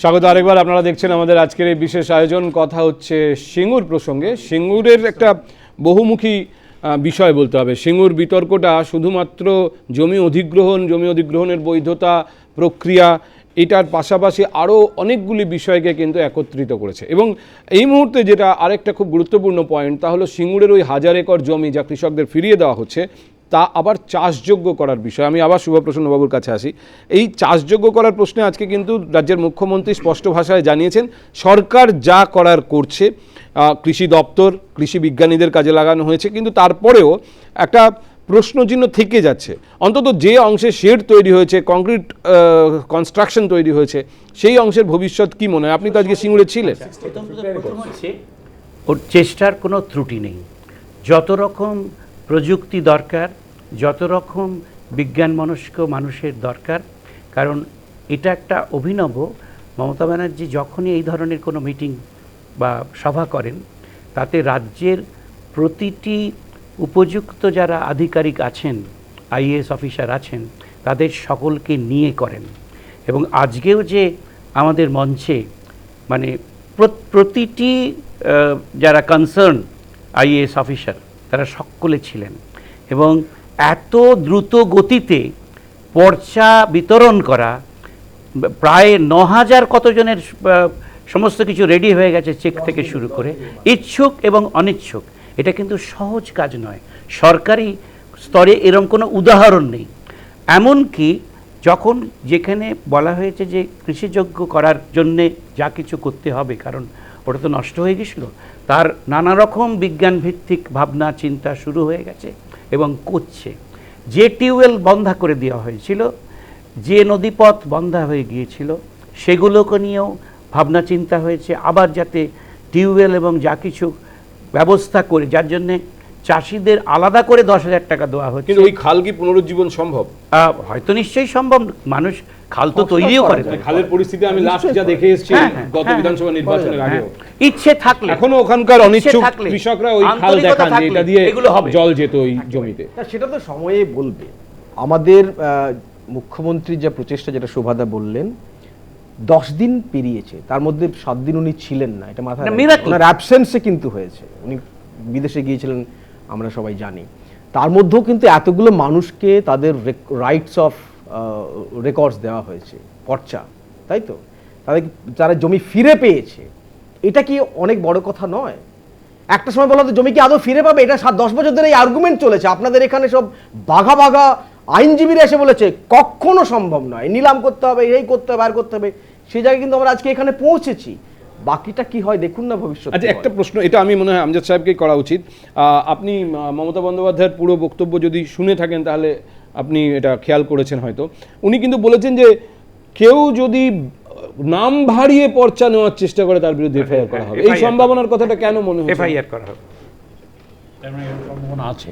স্বাগত আরেকবার। আপনারা দেখছেন আমাদের আজকের এই বিশেষ আয়োজন। কথা হচ্ছে সিঙ্গুর প্রসঙ্গে। সিঙ্গুরের একটা বহুমুখী বিষয় বলতে হবে। সিঙ্গুর বিতর্কটা শুধুমাত্র জমি অধিগ্রহণ, জমি অধিগ্রহণের বৈধতা প্রক্রিয়া, এটার পাশাপাশি আরও অনেকগুলি বিষয়কে কিন্তু একত্রিত করেছে। এবং এই মুহূর্তে যেটা আরেকটা খুব গুরুত্বপূর্ণ পয়েন্ট তা হলো সিঙ্গুরের ওই হাজার একর জমি যা কৃষকদের ফিরিয়ে দেওয়া হচ্ছে তা আবার চাষযোগ্য করার বিষয়। আমি আবার শুভপ্রসন্নবাবুর কাছে আসি। এই চাষযোগ্য করার প্রশ্নে আজকে কিন্তু রাজ্যের মুখ্যমন্ত্রী স্পষ্ট ভাষায় জানিয়েছেন, সরকার যা করার করছে কৃষি দপ্তর, কৃষি বিজ্ঞানীদের কাজে লাগানো হয়েছে, কিন্তু তারপরেও একটা প্রশ্নচিহ্ন থেকে যাচ্ছে। অন্তত যে অংশে শেড তৈরি হয়েছে, কংক্রিট কনস্ট্রাকশন তৈরি হয়েছে, সেই অংশের ভবিষ্যৎ কি মনে হয়? আপনি তো আজকে সিঙ্গুরে ছিলেন। ওর চেষ্টার কোনো ত্রুটি নেই। যত রকম প্রযুক্তি দরকার, যত রকম বিজ্ঞান মনস্ক মানুষের দরকার, কারণ এটা একটা অভিনব। মমতা ব্যানার্জি যখনই এই ধরনের কোনো মিটিং বা সভা করেন, তাতে রাজ্যের প্রতিটি উপযুক্ত যারা আধিকারিক আছেন, আইএএস অফিসার আছেন, তাদের সকলকে নিয়ে করেন। এবং আজকেও যে আমাদের মঞ্চে মানে প্রতিটি যারা কনসার্ন আইএএস অফিসার তারা সকলে ছিলেন। এবং এত দ্রুত গতিতে পর্চা বিতরণ করা, প্রায় ন হাজার কতজনের সমস্ত কিছু রেডি হয়ে গেছে চেক থেকে শুরু করে, ইচ্ছুক এবং অনিচ্ছুক। এটা কিন্তু সহজ কাজ নয়। সরকারি স্তরে এরম কোনো উদাহরণ নেই। এমনকি যখন যেখানে বলা হয়েছে যে কৃষিযোগ্য করার জন্যে যা কিছু করতে হবে, কারণ ওটা তো নষ্ট হয়ে গেছিল, তার নানা রকম বিজ্ঞান ভিত্তিক ভাবনা, চিন্তা শুরু হয়ে গেছে এবং করছে। যে টিউবওয়েল বন্ধ করে দেওয়া হয়েছিল, যে নদীপথ বন্ধা হয়ে গিয়েছিল, সেগুলোকে নিয়েও ভাবনা, চিন্তা হয়েছে। আবার যাতে টিউবওয়েল এবং যা কিছু ব্যবস্থা করে, যার জন্যে চাষিদের আলাদা করে দশ হাজার টাকা দেওয়া হচ্ছে। কিন্তু ওই খাল কি পুনরুজ্জীবন সম্ভব? হয়তো নিশ্চয়ই সম্ভব। মানুষ খাল তো তৈরিও করে। খালের পরিস্থিতি আমি লাস্ট যা দেখে এসেছি হ্যাঁ, হ্যাঁ, গত হ্যাঁ, বিধানসভা নির্বাচনের আগেও। ইচ্ছে থাকলে এখনও ওখানকার অনিচ্ছুক কৃষকরা ওই খাল দেখান যে এটা দিয়ে এগুলো হবে। জল যেত ওই জমিতে। সেটা তো সময়ে বলবে। আমাদের আহ, মুখ্যমন্ত্রীর যে প্রচেষ্টা যেটা শোভাদা বললেন দশ দিন পেরিয়েছে। তার মধ্যে সাত দিন উনি ছিলেন না এটা মাথায়। ওনার অ্যাবসেন্সে কিন্তু হয়েছে। উনি বিদেশে গিয়েছিলেন আমরা সবাই জানি। তার মধ্যেও কিন্তু এতগুলো মানুষকে তাদের রাইটস অফ রেকর্ডস দেওয়া হয়েছে, পর্চা, তাই তো? তাদের যারা জমি ফিরে পেয়েছে, এটা কি অনেক বড় কথা নয়? একটা সময় বলা হতো জমি কি আদৌ ফিরে পাবে? এটা সাত, দশ বছর ধরে এই আর্গুমেন্ট চলেছে। আপনাদের এখানে সব বাঘা বাঘা আইনজীবীরা এসে বলেছে, কখনো সম্ভব নয়। নিলাম করতে হবে, এই করতে হবে, আর করতে হবে। সেই জায়গায় কিন্তু আমরা আজকে এখানে পৌঁছেছি। বাকিটা কি হয় দেখুন না ভবিষ্যৎ আচ্ছা একটা প্রশ্ন এটা আমি মনে হয় আমজাদ সাহেবকে করা উচিত। আহ, আপনি মমতা বন্দ্যোপাধ্যায়ের পুরো বক্তব্য যদি শুনে থাকেন তাহলে আপনি এটা খেয়াল করেছেন হয়তো। উনি কিন্তু বলেছেন যে কেউ যদি নাম ভারিয়ে পর্চা নেওয়ার চেষ্টা করে তার বিরুদ্ধে এফআইআর করা হবে। এই সম্ভাবনার কথাটা কেন মনে হচ্ছে? এফআইআর করা হবে। সম্ভাবনা আছে?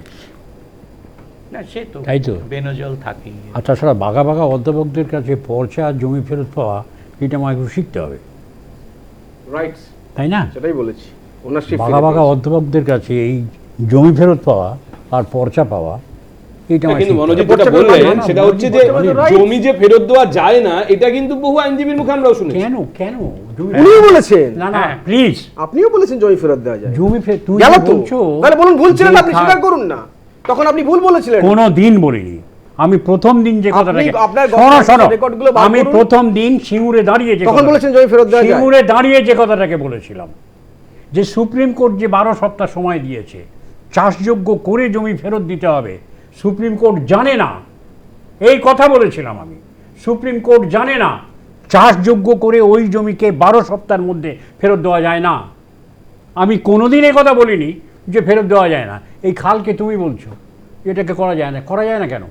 সে তো তাই তো। বেনজল থাকি আর তাছাড়া বাঘা বাঘা অধ্যাপকদের কাছে পর্চা জমি ফেরত পাওয়া এটা আমাকে একটু শিখতে হবে। রাইটস তাই না? সেটাই বলেছি। ওনারশিপ বাঘা বাঘা অধ্যাপকদের কাছে এই জমি ফেরত পাওয়া আর পর্চা পাওয়া এটা কিন্তু মনোজিৎ যেটা বললেন সেটা হচ্ছে যে পর্চা পেপার তো জমি যে ফেরত দেওয়া যায় না এটা কিন্তু বহু আইনজীবীর মুখে আমরাও শুনেছি। কেন কেন? উনিও বলেছেন। না না হ্যাঁ। প্লিজ আপনিও বলেছেন জমি ফেরত দেওয়া যায়। জমি ফেরত তুমি বলছো তাহলে বলুন ভুল ছিলেন আপনি স্বীকার করুন না। তখন আপনি ভুল বলেছিলেন। কোনো দিন বলিনি। আমি প্রথম দিন যে বার আমি প্রথম দিন সিঙ্গুরে দাঁড়িয়ে যে তখন বলেছেন জমি ফেরত দেওয়া সিঙ্গুরে দাঁড়িয়ে যে কথাটাকে বলেছিলাম। যে সুপ্রিম কোর্ট যে বারো সপ্তাহ সময় দিয়েছে চাষযোগ্য করে জমি ফেরত দিতে হবে সুপ্রিম কোর্ট জানে না। এই কথা বলেছিলাম আমি। সুপ্রিম কোর্ট জানে না চাষযোগ্য করে ওই জমিকে বারো সপ্তাহের মধ্যে ফেরত দেওয়া যায় না। আমি কোনোদিন এই কথা বলিনি যে ফেরত দেওয়া যায় না। এই খালকে তুমি বলছো এটাকে করা যায় না। করা যায় না কেন?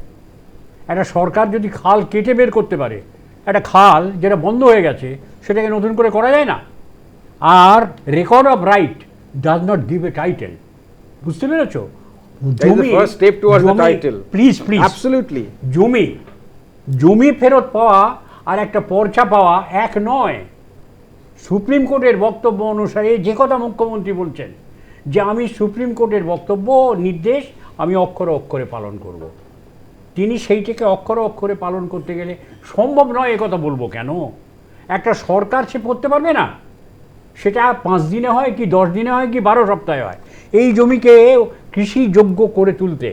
একটা সরকার যদি খাল কেটে বের করতে পারে একটা খাল যেটা বন্ধ হয়ে গেছে সেটাকে নতুন করে করা যায় না। আর record of right does not give a title বুঝতে পেরেছ? Title. প্লিজ প্লিজ অ্যাবসলিউটলি জমি জমি ফেরত পাওয়া আর একটা পর্চা পাওয়া এক নয়। সুপ্রিম কোর্টের বক্তব্য অনুসারে যে কথা মুখ্যমন্ত্রী বলছেন যে আমি সুপ্রিম কোর্টের বক্তব্য নির্দেশ আমি অক্ষরে অক্ষরে পালন করব। তিনি সেইটাকে অক্ষরে অক্ষরে পালন করতে গেলে সম্ভব নয় কথা বলব কেন? একটা সরকার সে করতে পারবে না। সেটা পাঁচ দিনে হয় কি দশ দিনে হয় কি বারো সপ্তাহে হয়। এই জমিকে কৃষিযোগ্য করে তুলতে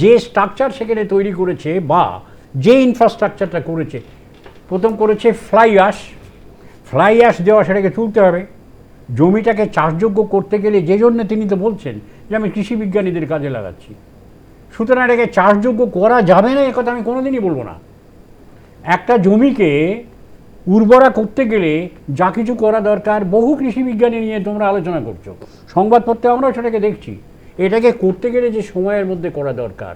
যে স্ট্রাকচার সেখানে তৈরি করেছে বা যে ইনফ্রাস্ট্রাকচারটা করেছে, প্রথম করেছে ফ্লাই অ্যাশ ফ্লাই অ্যাশ দেওয়া সেটাকে তুলতে হবে। জমিটাকে চাষযোগ্য করতে গেলে যে জন্য তিনি তো বলছেন যে আমি কৃষি বিজ্ঞানীদের কাজে লাগাচ্ছি। সুতরাং এটাকে চাষযোগ্য করা যাবে না একথা আমি কোনোদিনই বলব না। একটা জমিকে উর্বরা করতে গেলে যা কিছু করা দরকার, বহু কৃষিবিজ্ঞানী নিয়ে তোমরা আলোচনা করছ। সংবাদপত্রে আমরাও সেটাকে দেখছি। এটাকে করতে গেলে যে সময়ের মধ্যে করা দরকার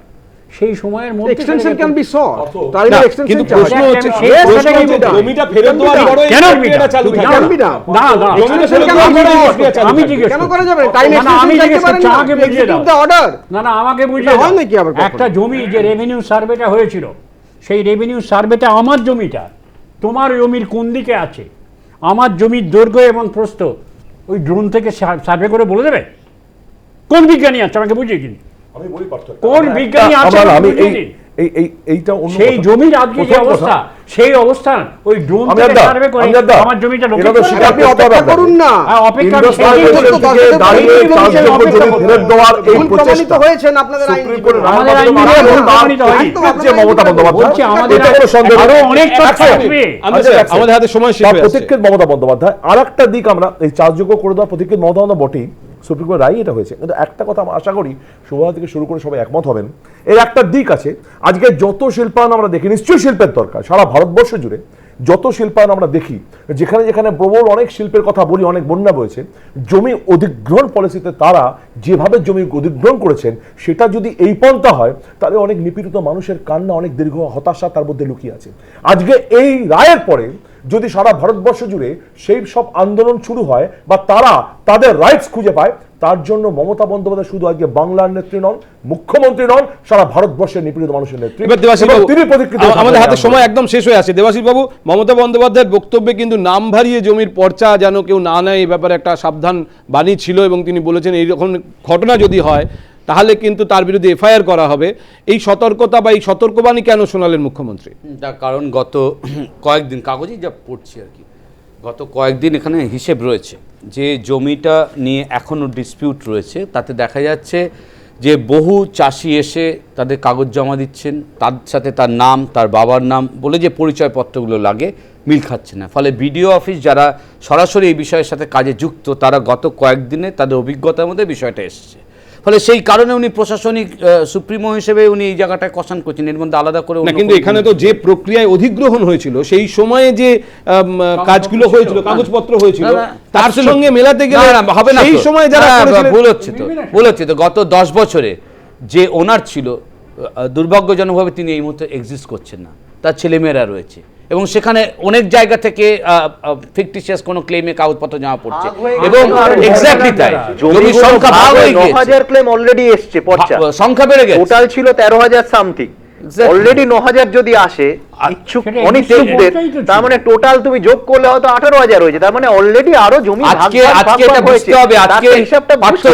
সেই সময়ের মধ্যে এক্সটেনশন ক্যান বি সট তার এক্সটেনশন কিন্তু প্রশ্ন হচ্ছে সেই প্রশ্ন হচ্ছে জমিটা ফেরত দেওয়ার এই কেন প্রক্রিয়াটা চালু থাকে। না। না। না। না জমিটা ফেরত দেওয়ার চালু আমি জিজ্ঞেস কেন করা যাবে? টাইম না, না, আমি জিজ্ঞেস করছি আমাকে বুঝিয়ে দাও দ্য অর্ডার না না আমাকে বুঝিয়ে দাও। নাকি আবার একটা জমি যে রেভিনিউ সার্ভেটা হয়েছিল সেই রেভিনিউ সার্ভেটা আমার জমিটা তোমার জমির কোন দিকে আছে? আমার জমির দৈর্ঘ্য এবং প্রস্থ ওই ড্রোন থেকে সার্ভে করে বলে দেবে? কোন বিজ্ঞানী আছে? আমাকে বুঝিয়ে দিন। আমি বলি পার্থক্য। কোন বিজ্ঞানী একটা- আছে আমরা- আমাকে আমি এই এই এই এইটা অন্য সেই জমির আজকে যে অবস্থা সেই অবস্থান ওই ড্রোন থেকে সার্ভে করে আমার জমিটা আপনি অপেক্ষা করুন না। অপেক্ষা ইন্ডাস সেই থেকে দাঁড়িয়ে জমি ফেরত দেওয়ার এই প্রচেষ্টা। হয়েছেন আপনাদের। কোর্টের আমাদের হবে, প্রমাণিত যে মমতা বন্দ্যোপাধ্যায়। বলছি আমাদের সন্দেহ আরও অনেক তথ্য এক আসবে। আমাদের আচ্ছা। আমাদের হাতে সময় শেষ তার হয়ে মমতা বন্দ্যোপাধ্যায় আর একটা দিক আমরা এই চাষযোগ্য করে দেওয়ার প্রতীক্ষিত মমতা বন্দ্যোপাধ্যায় বটেই। সুপ্রিম কোর্টের রায় এটা হয়েছে। কিন্তু একটা কথা আমরা আশা করি শুভা থেকে শুরু করে সবাই একমত হবেন। এর একটা দিক আছে, আজকে যত শিল্পায়ন আমরা দেখি, নিশ্চয়ই শিল্পের দরকার, সারা ভারতবর্ষ জুড়ে যত শিল্পায়ন আমরা দেখি, যেখানে যেখানে প্রবল অনেক শিল্পের কথা বলি, অনেক বন্যা বয়েছে, জমি অধিগ্রহণ পলিসিতে তারা যেভাবে জমি অধিগ্রহণ করেছেন, সেটা যদি এই পন্থা হয়, তাহলে অনেক নিপীড়িত মানুষের কান্না, অনেক দীর্ঘ হতাশা তার মধ্যে লুকিয়ে আছে। আজকে এই রায়ের পরে যদি সারা ভারতবর্ষ জুড়ে সেই সব আন্দোলন শুরু হয় বা তারা তাদের রাইটস খুঁজে পায় তার জন্য মমতা বন্দ্যোপাধ্যায় শুধু আজকে বাংলার নেত্রী নন মুখ্যমন্ত্রী নন সারা ভারতবর্ষের নিপীড়িত মানুষের নেত্রী। তিনি আমাদের হাতে সময় একদম শেষ হয়ে আছে দেবাশিস বাবু মমতা বন্দ্যোপাধ্যায়ের বক্তব্যে কিন্তু নাম ভারিয়ে জমির পর্চা যেন কেউ না নেয় এই ব্যাপারে একটা সাবধান বাণী ছিল এবং তিনি বলেছেন এইরকম ঘটনা যদি হয় তাহলে কিন্তু তার বিরুদ্ধে এফআইআর করা হবে। এই সতর্কতা বা এই সতর্কবাণী কেন শোনালেন মুখ্যমন্ত্রী? তার কারণ গত কয়েকদিন, কাগজেই যা পড়ছি আর কি, গত কয়েকদিন এখানে হিসেব রয়েছে যে জমিটা নিয়ে এখনও ডিসপিউট রয়েছে। তাতে দেখা যাচ্ছে যে বহু চাষি এসে তাদের কাগজ জমা দিচ্ছেন, তার সাথে তার নাম, তার বাবার নাম বলে যে পরিচয়পত্রগুলো লাগে, মিল খাচ্ছে না। ফলে বিডিও অফিস যারা সরাসরি এই বিষয়ের সাথে কাজে যুক্ত, তারা গত কয়েকদিনে তাদের অভিজ্ঞতার মধ্যে বিষয়টা এসছে। ফলে সেই কারণে উনি প্রশাসনিক সুপ্রিমো হিসেবে উনি এই জায়গাটায় কষান করছেন। এর মধ্যে আলাদা করে কিন্তু এখানে তো যে প্রক্রিয়ায় অধিগ্রহণ হয়েছিল সেই সময়ে যে কাজগুলো হয়েছিল কাগজপত্র হয়েছিল তার সঙ্গে মেলাতে গেলে হবে না সেই। সময় যারা ভুল হচ্ছে তো ভুল হচ্ছে তো। গত দশ বছরে যে ওনার ছিল দুর্ভাগ্যজনকভাবে তিনি এই মুহূর্তে এক্সিস্ট করছেন না। তার ছেলেমেয়েরা রয়েছে। এবং সেখানে অনেক জায়গা থেকে ফিকটিশিয়াস কোনো ক্লেমে কাগজপত্র জমা পড়ছে। এবং এক্স্যাক্টলি তাই। জমির সংখ্যা ভাগ হয়ে গিয়েছে হাজার ক্লেম অলরেডি এসছে পর্চা সংখ্যা বেড়ে গেছে। টোটাল ছিল তেরো হাজার সামথিং অলরেডি ন হাজার যদি আসে ইচ্ছুক অনিচ্ছুকদের। তার মানে টোটাল তুমি যোগ করলে হয়তো আঠারো হাজার হয়েছে। তার মানে অলরেডি আরও জমি ভাগ আজকে আজকে এটা বুঝতে হবে আজকে হিসাবটা বুঝতে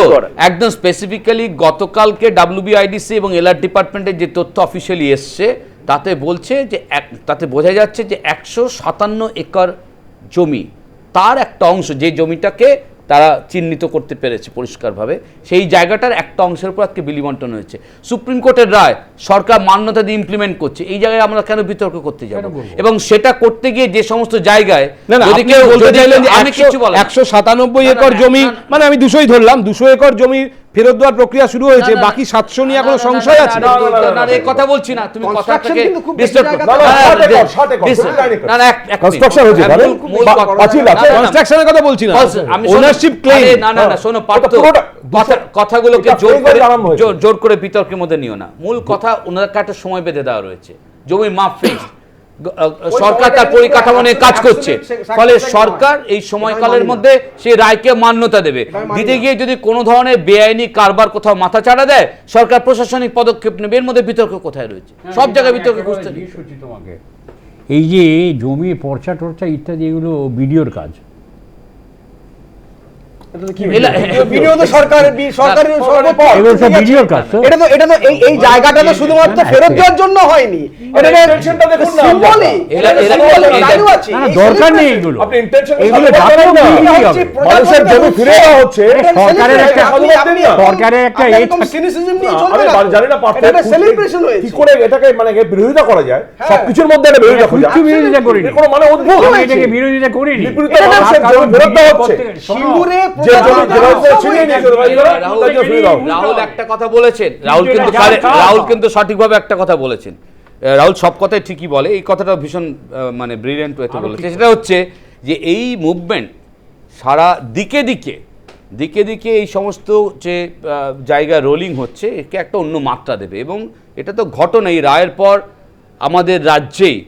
একদম স্পেসিফিক্যালি গতকালকে ডাব্লিউবিআইডিসি এবং এলআর ডিপার্টমেন্টের যে তথ্য অফিসিয়ালি এসছে তাতে বলছে যে এক তাতে বোঝা যাচ্ছে যে একশো সাতান্ন একর জমি তার একটা অংশ যে জমিটাকে তারা চিহ্নিত করতে পেরেছে পরিষ্কারভাবে সেই জায়গাটার একটা অংশের উপর আজকে বিলি বন্টন হয়েছে। সুপ্রিম কোর্টের রায় সরকার মান্যতা দিয়ে ইমপ্লিমেন্ট করছে এই জায়গায় আমরা কেন বিতর্ক করতে যাব? এবং সেটা করতে গিয়ে যে সমস্ত জায়গায় যদি কেউ বলতে চাইলেন যে আমি কিছু বলব একশো সাতানব্বই একর জমি। মানে আমি দুশোই ধরলাম দুশো একর জমি ফেরত দেওয়ার প্রক্রিয়া শুরু হয়েছে বাকি সাতশো নিয়ে এখনও সংশয় আছে কথা বলছি না তুমি কথা কনস্ট্রাকশনের বলছি না ওনারশিপ ক্লেম না না না শোনো পার্থ কথাগুলোকে জোর করে। জোর- করে বিতর্কের মধ্যে নিও না মূল কথা ওনাদেরকে একটা সময় বেঁধে দেওয়া রয়েছে জমির মাপ ফিক্স সরকার তার পরিকাঠামো নিয়ে কাজ করছে। ফলে সরকার এই সময়কালের মধ্যে সেই রায়কে মান্যতা দেবে। দিতে গিয়ে যদি কোনো ধরনের বেআইনি কারবার কোথাও মাথা চাড়া দেয় সরকার প্রশাসনিক পদক্ষেপ নেবে। এর মধ্যে বিতর্ক কোথায় রয়েছে? সব জায়গায় বিতর্ক খুঁজতে এই যে জমি পর্চা টর্চা ইত্যাদি এগুলো বিডিওর কাজ। ভিডিও তো সরকার সরকারি এগুলো কাজ এটা তো এটা তো এই এই জায়গাটা তো শুধুমাত্র ফেরত দেওয়ার জন্য হয়নি। এটা intentionটা দেখুন না। symbolic, এরা- এটা এরা- symbolic, এরা- value আছে। না, না, এই দরকার নেই এগুলো। আপনি intention এগুলো সাধুবাদ জাতীয় করেন না। বিরোধী এটা হবে। হচ্ছে মানুষের জমি ফিরে দেওয়া হচ্ছে সরকারের একটা- আপনি- আপনি- সরকারের একটা এরকম থাকে- নিয়ে চলবে না। জানি না পার্থ এটা একটা হয়েছে। কি করে এটাকে মানে বিরোধিতা করা যায়? হ্যাঁ। সবকিছুর মধ্যে বিরোধিতা কিছু বিরোধিতা করিনি। কোনো মানে অদ্ভুত। এটাকে বিরোধিতা করিনি। হচ্ছে সিঙ্গুরে রাহুল একটা কথা বলেছেন। রাহুল কিন্তু রাহুল কিন্তু সঠিকভাবে একটা কথা বলেছেন। রাহুল সব কথাই ঠিকই বলে। এই কথাটা ভীষণ মানে ব্রিলিয়েন্ট ওয়েতে বলেছে। সেটা হচ্ছে যে এই মুভমেন্ট সারা দিকে দিকে দিকে দিকে এই সমস্ত যে জায়গা রোলিং হচ্ছে একে একটা অন্য মাত্রা দেবে। এবং এটা তো ঘটনা এই রায়ের পর আমাদের রাজ্যেই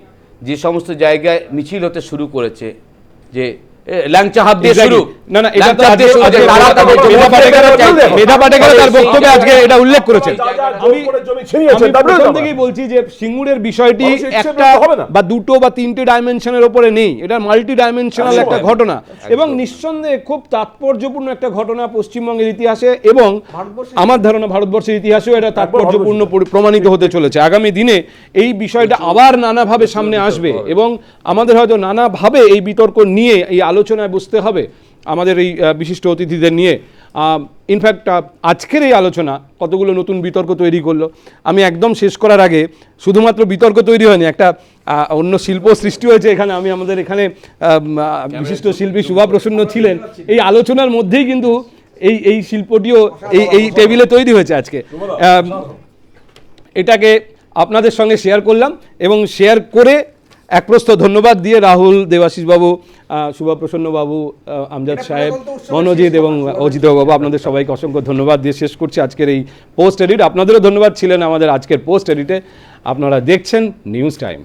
যে সমস্ত জায়গায় মিছিল হতে শুরু করেছে যে ল্যাংচা হাত দিয়ে শুরু। না না এটা তো মেধা পাটেকার- মেধা পাটেকার তার- মেধা পাটেকার তার বক্তব্যে আজকে এটা উল্লেখ করেছেন। আমি- বলছি যে সিঙ্গুরের বিষয়টি একটা বিরুদ্ধে হবে না। বা দুটো বা তিনটে ডাইমেনশনের ওপরে নেই। এটা মাল্টি ডাইমেনশনাল একটা ঘটনা। এবং নিঃসন্দেহে খুব তাৎপর্যপূর্ণ একটা ঘটনা পশ্চিমবঙ্গের ইতিহাসে এবং আমার ধারণা ভারতবর্ষের ইতিহাসেও এটা তাৎপর্যপূর্ণ প্রমাণিত হতে চলেছে। আগামী দিনে এই বিষয়টা আবার নানাভাবে সামনে আসবে এবং আমাদের হয়তো নানাভাবে এই বিতর্ক নিয়ে এই আলোচনায় বসতে হবে আমাদের এই বিশিষ্ট অতিথিদের নিয়ে। ইনফ্যাক্ট আজকের এই আলোচনা কতগুলো নতুন বিতর্ক তৈরি করল। আমি একদম শেষ করার আগে শুধুমাত্র বিতর্ক তৈরি হয়নি একটা অন্য শিল্প সৃষ্টি হয়েছে এখানে। আমি আমাদের এখানে বিশিষ্ট শিল্পী শুভা প্রসন্ন ছিলেন। এই আলোচনার মধ্যেই কিন্তু এই এই শিল্পটিও এই এই টেবিলে তৈরি হয়েছে আজকে। এটাকে আপনাদের সঙ্গে শেয়ার করলাম এবং শেয়ার করে এক প্রস্থ ধন্যবাদ দিয়ে রাহুল দেবাশিস বাবু শুভপ্রসন্ন বাবু আহ, আমজাদ সাহেব মনোজিৎ এবং অজিতবাবু আপনাদের সবাইকে অসংখ্য ধন্যবাদ দিয়ে শেষ করছি আজকের এই পোস্ট এডিট। আপনাদেরও ধন্যবাদ ছিলেন আমাদের আজকের পোস্ট এডিটে। আপনারা দেখছেন নিউজ টাইম।